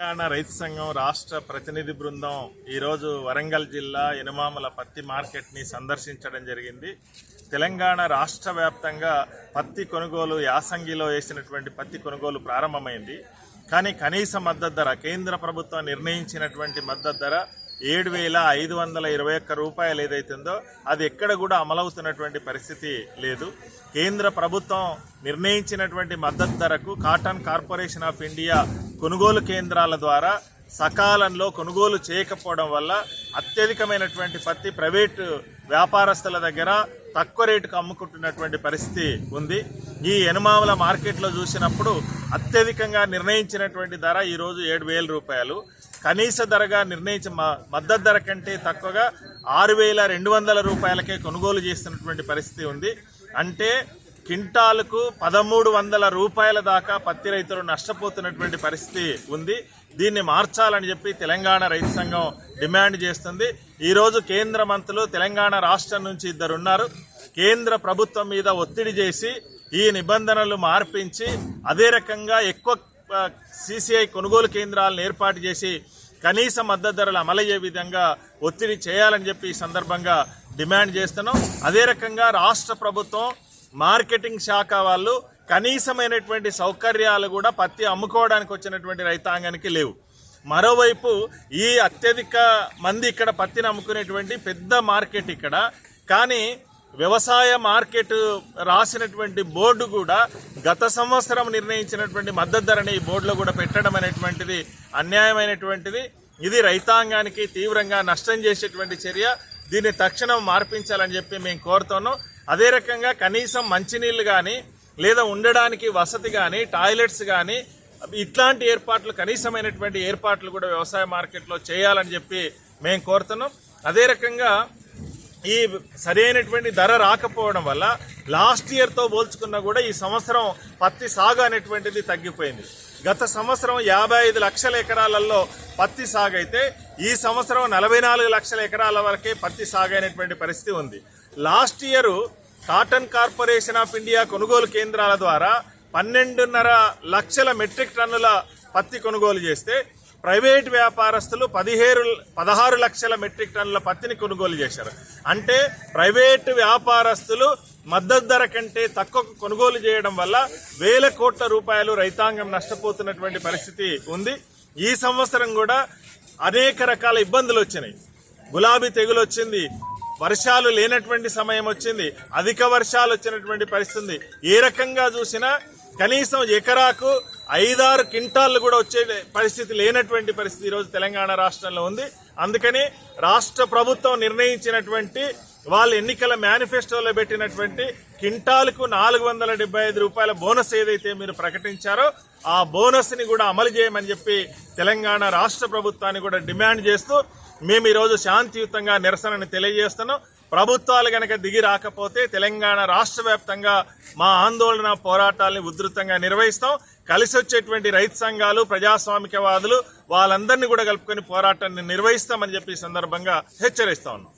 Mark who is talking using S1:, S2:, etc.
S1: తెలంగాణ రైతు సంఘం రాష్ట్ర ప్రతినిధి బృందం ఈరోజు వరంగల్ జిల్లా ఎనుమామల పత్తి మార్కెట్ని సందర్శించడం జరిగింది. తెలంగాణ రాష్ట్ర వ్యాప్తంగా పత్తి కొనుగోలు యాసంగిలో వేసినటువంటి పత్తి కొనుగోలు ప్రారంభమైంది. కానీ కనీస మద్దతు ధర కేంద్ర ప్రభుత్వం నిర్ణయించినటువంటి మద్దతు ధర ఏడు వేల ఐదు వందల ఇరవై ఒక్క రూపాయలు ఏదైతుందో అది ఎక్కడ కూడా అమలవుతున్నటువంటి పరిస్థితి లేదు. కేంద్ర ప్రభుత్వం నిర్ణయించినటువంటి మద్దతు ధరకు కాటన్ కార్పొరేషన్ ఆఫ్ ఇండియా కొనుగోలు కేంద్రాల ద్వారా సకాలంలో కొనుగోలు చేయకపోవడం వల్ల అత్యధికమైనటువంటి పత్తి ప్రైవేటు వ్యాపారస్తుల దగ్గర తక్కువ రేటుకు అమ్ముకుంటున్నటువంటి పరిస్థితి ఉంది. ఈ ఎనుమావుల మార్కెట్లో చూసినప్పుడు అత్యధికంగా నిర్ణయించినటువంటి ధర ఈరోజు ఏడు వేల రూపాయలు. కనీస ధరగా నిర్ణయించిన మ- మద్దతు ధర కంటే తక్కువగా ఆరు వేల రెండు వందల రూపాయలకే కొనుగోలు చేస్తున్నటువంటి పరిస్థితి ఉంది. అంటే క్వింటాలకు పదమూడు వందల రూపాయల దాకా పత్తి రైతులు నష్టపోతున్నటువంటి పరిస్థితి ఉంది. దీన్ని మార్చాలని చెప్పి తెలంగాణ రైతు సంఘం డిమాండ్ చేస్తుంది. ఈరోజు కేంద్ర మంత్రులు తెలంగాణ రాష్ట్రం నుంచి ఇద్దరు ఉన్నారు కేంద్ర ప్రభుత్వం మీద ఒత్తిడి చేసి ఈ నిబంధనలు మార్పించి అదే రకంగా ఎక్కువ సిసిఐ కొనుగోలు కేంద్రాలను ఏర్పాటు చేసి కనీస మద్దతు ధరలు అమలయ్యే విధంగా ఒత్తిడి చేయాలని చెప్పి ఈ సందర్భంగా డిమాండ్ చేస్తున్నాం. అదే రకంగా రాష్ట్ర ప్రభుత్వం మార్కెటింగ్ శాఖ వాళ్ళు కనీసమైనటువంటి సౌకర్యాలు కూడా పత్తి అమ్ముకోవడానికి వచ్చినటువంటి రైతాంగానికి లేవు. మరోవైపు ఈ అత్యధిక మంది ఇక్కడ పత్తిని అమ్ముకునేటువంటి పెద్ద మార్కెట్ ఇక్కడ. కానీ వ్యవసాయ మార్కెట్ రాసినటువంటి బోర్డు కూడా గత సంవత్సరం నిర్ణయించినటువంటి మద్దతు ధరని ఈ బోర్డులో కూడా పెట్టడం అనేటువంటిది అన్యాయమైనటువంటిది. ఇది రైతాంగానికి తీవ్రంగా నష్టం చేసేటువంటి చర్య. దీన్ని తక్షణం మార్పించాలని చెప్పి మేము కోరుతున్నాం. అదే రకంగా కనీసం మంచినీళ్ళు కానీ లేదా ఉండడానికి వసతి కానీ టాయిలెట్స్ కానీ ఇట్లాంటి ఏర్పాట్లు కనీసమైనటువంటి ఏర్పాట్లు కూడా వ్యవసాయ మార్కెట్లో చేయాలని చెప్పి మేము కోరుతున్నాం. అదే రకంగా ఈ సరైనటువంటి ధర రాకపోవడం వల్ల లాస్ట్ ఇయర్తో పోల్చుకున్నా కూడా ఈ సంవత్సరం పత్తి సాగు అనేటువంటిది తగ్గిపోయింది. గత సంవత్సరం యాభై ఐదు లక్షల ఎకరాలలో పత్తి సాగు అయితే ఈ సంవత్సరం నలభై నాలుగు లక్షల ఎకరాల వరకే పత్తి సాగు అయినటువంటి పరిస్థితి ఉంది. Last year cotton corporation of India కొనుగోలు కేంద్రాల ద్వారా పన్నెండున్నర లక్షల మెట్రిక్ టన్నుల పత్తి కొనుగోలు చేస్తే ప్రైవేట్ వ్యాపారస్తులు పదిహేడు పదహారు లక్షల మెట్రిక్ టన్నుల పత్తిని కొనుగోలు చేశారు. అంటే ప్రైవేట్ వ్యాపారస్తులు మద్దతు ధర కంటే తక్కువ కొనుగోలు చేయడం వల్ల వేల కోట్ల రూపాయలు రైతాంగం నష్టపోతున్నటువంటి పరిస్థితి ఉంది. ఈ సంవత్సరం కూడా అనేక రకాల ఇబ్బందులు వచ్చినాయి. గులాబీ తెగులు వచ్చింది వర్షాలు లేనటువంటి సమయం వచ్చింది అధిక వర్షాలు వచ్చినటువంటి పరిస్థితి ఏ రకంగా చూసినా కనీసం ఎకరాకు ఐదారు క్వింటాళ్ళు కూడా వచ్చే పరిస్థితి లేనటువంటి పరిస్థితి ఈరోజు తెలంగాణ రాష్ట్రంలో ఉంది. అందుకని రాష్ట్ర ప్రభుత్వం నిర్ణయించినటువంటి వాళ్ళ ఎన్నికల మేనిఫెస్టోలో పెట్టినటువంటి కింటాల్కు నాలుగు వందల డెబ్బై ఐదు రూపాయల బోనస్ ఏదైతే మీరు ప్రకటించారో ఆ బోనస్ని కూడా అమలు చేయమని చెప్పి తెలంగాణ రాష్ట్ర ప్రభుత్వాన్ని కూడా డిమాండ్ చేస్తూ మేము ఈరోజు శాంతియుతంగా నిరసనని తెలియజేస్తున్నాం. ప్రభుత్వాలు గనక దిగి రాకపోతే తెలంగాణ రాష్ట్ర వ్యాప్తంగా మా ఆందోళన పోరాటాల్ని ఉధృతంగా నిర్వహిస్తాం. కలిసి వచ్చేటువంటి రైతు సంఘాలు ప్రజాస్వామికవాదులు వాళ్ళందరినీ కూడా కలుపుకొని పోరాటాన్ని నిర్వహిస్తామని చెప్పి సందర్భంగా హెచ్చరిస్తా ఉన్నాం.